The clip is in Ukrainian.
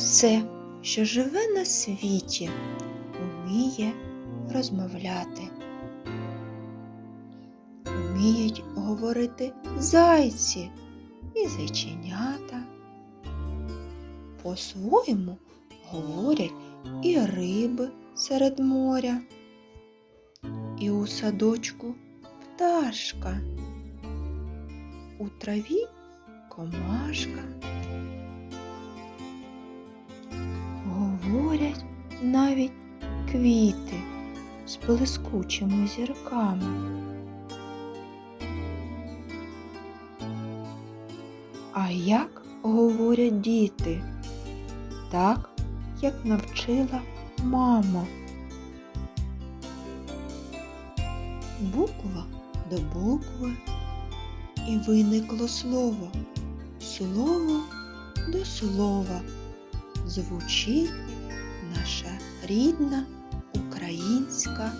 Все, що живе на світі, вміє розмовляти. Вміють говорити зайці і зайченята. По-своєму говорять і риби серед моря, і у садочку пташка, у траві комашка. Навіть квіти з блискучими зірками. А як говорять діти? Так, як навчила мама. Буква до букви і виникло слово. Слово до слова звучить рідна українська